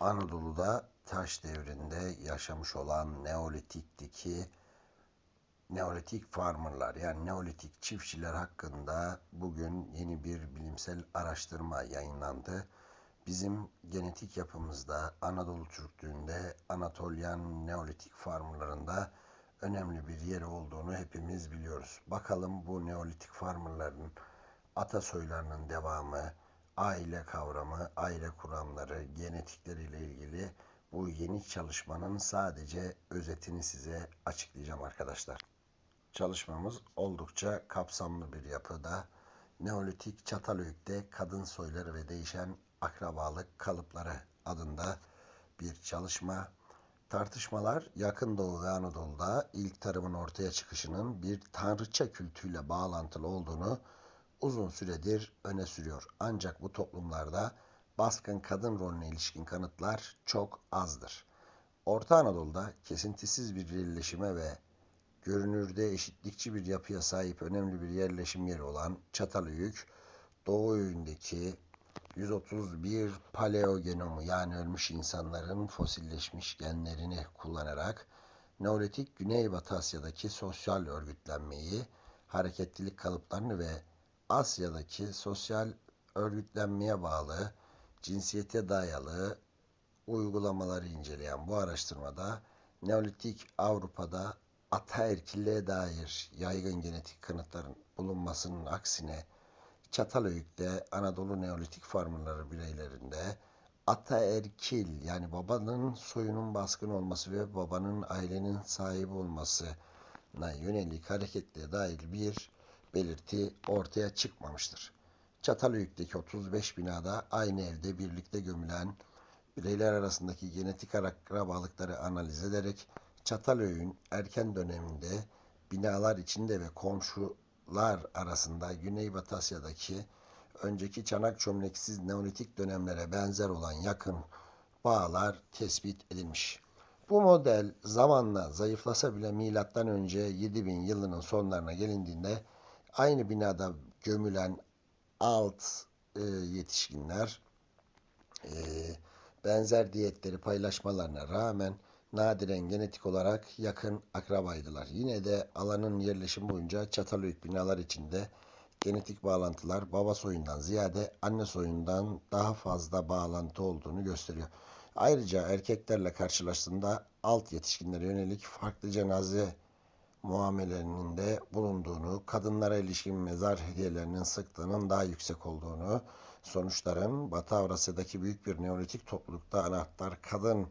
Anadolu'da taş devrinde yaşamış olan Neolitik'teki Neolitik farmerlar yani Neolitik çiftçiler hakkında bugün yeni bir bilimsel araştırma yayınlandı. Bizim genetik yapımızda Anadolu Türklüğünde Anatolian Neolitik farmerlarında önemli bir yeri olduğunu hepimiz biliyoruz. Bakalım bu Neolitik farmerların atasoylarının devamı, aile kavramı, aile kuramları, genetikleriyle ilgili bu yeni çalışmanın sadece özetini size açıklayacağım arkadaşlar. Çalışmamız oldukça kapsamlı bir yapıda. Neolitik Çatalhöyük'te kadın soyları ve değişen akrabalık kalıpları adında bir çalışma. Tartışmalar Yakın Doğu ve Anadolu'da ilk tarımın ortaya çıkışının bir tanrıça kültüyle bağlantılı olduğunu uzun süredir öne sürüyor. Ancak bu toplumlarda baskın kadın rolüne ilişkin kanıtlar çok azdır. Orta Anadolu'da kesintisiz bir yerleşime ve görünürde eşitlikçi bir yapıya sahip önemli bir yerleşim yeri olan Çatalhöyük, Doğu yönündeki 131 paleogenomu yani ölmüş insanların fosilleşmiş genlerini kullanarak Neolitik Güneybatı Asya'daki sosyal örgütlenmeyi, hareketlilik kalıplarını ve Asya'daki sosyal örgütlenmeye bağlı cinsiyete dayalı uygulamaları inceleyen bu araştırmada Neolitik Avrupa'da ataerkilliğe dair yaygın genetik kanıtların bulunmasının aksine Çatalhöyük'te Anadolu Neolitik farmları bireylerinde ataerkil yani babanın soyunun baskın olması ve babanın ailenin sahibi olmasına yönelik hareketliğe dair bir belirti ortaya çıkmamıştır. Çatalhöyük'teki 35 binada aynı evde birlikte gömülen bireyler arasındaki genetik akrabalıkları analiz ederek Çatalhöyük'ün erken döneminde binalar içinde ve komşular arasında Güneybatı Asya'daki önceki çanak çömleksiz Neolitik dönemlere benzer olan yakın bağlar tespit edilmiş. Bu model zamanla zayıflasa bile milattan önce 7000 yılının sonlarına gelindiğinde aynı binada gömülen alt e, yetişkinler e, benzer diyetleri paylaşmalarına rağmen nadiren genetik olarak yakın akrabaydılar. Yine de alanın yerleşim boyunca Çatalhöyük binalar içinde genetik bağlantılar baba soyundan ziyade anne soyundan daha fazla bağlantı olduğunu gösteriyor. Ayrıca erkeklerle karşılaştığında alt yetişkinlere yönelik farklı cenaze muamelerinin de bulunduğunu, kadınlara ilişkin mezar hediyelerinin sıklığının daha yüksek olduğunu, sonuçların Batı Avrasya'daki büyük bir neolitik toplulukta anahtar kadın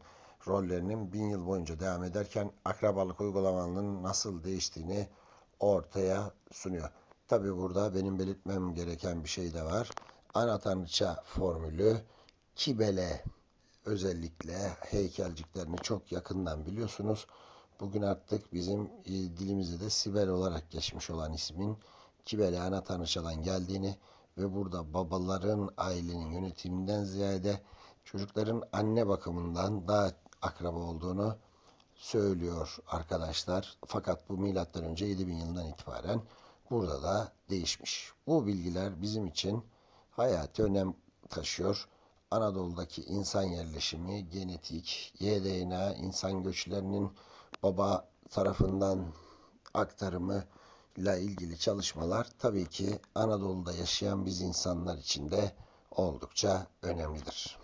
rollerinin bin yıl boyunca devam ederken akrabalık uygulamanın nasıl değiştiğini ortaya sunuyor. Tabi burada benim belirtmem gereken bir şey de var. Ana tanrıça formülü Kibele özellikle heykelciklerini çok yakından biliyorsunuz. Bugün artık bizim e, dilimizde de Sibel olarak geçmiş olan ismin Kibele ana tanrıçadan geldiğini ve burada babaların ailenin yönetiminden ziyade çocukların anne bakımından daha akraba olduğunu söylüyor arkadaşlar. Fakat bu milattan önce 7000 yılından itibaren burada da değişmiş. Bu bilgiler bizim için hayati önem taşıyor. Anadolu'daki insan yerleşimi, genetik, YDNA, insan göçlerinin baba tarafından aktarımı ilgili çalışmalar tabii ki Anadolu'da yaşayan biz insanlar için de oldukça önemlidir.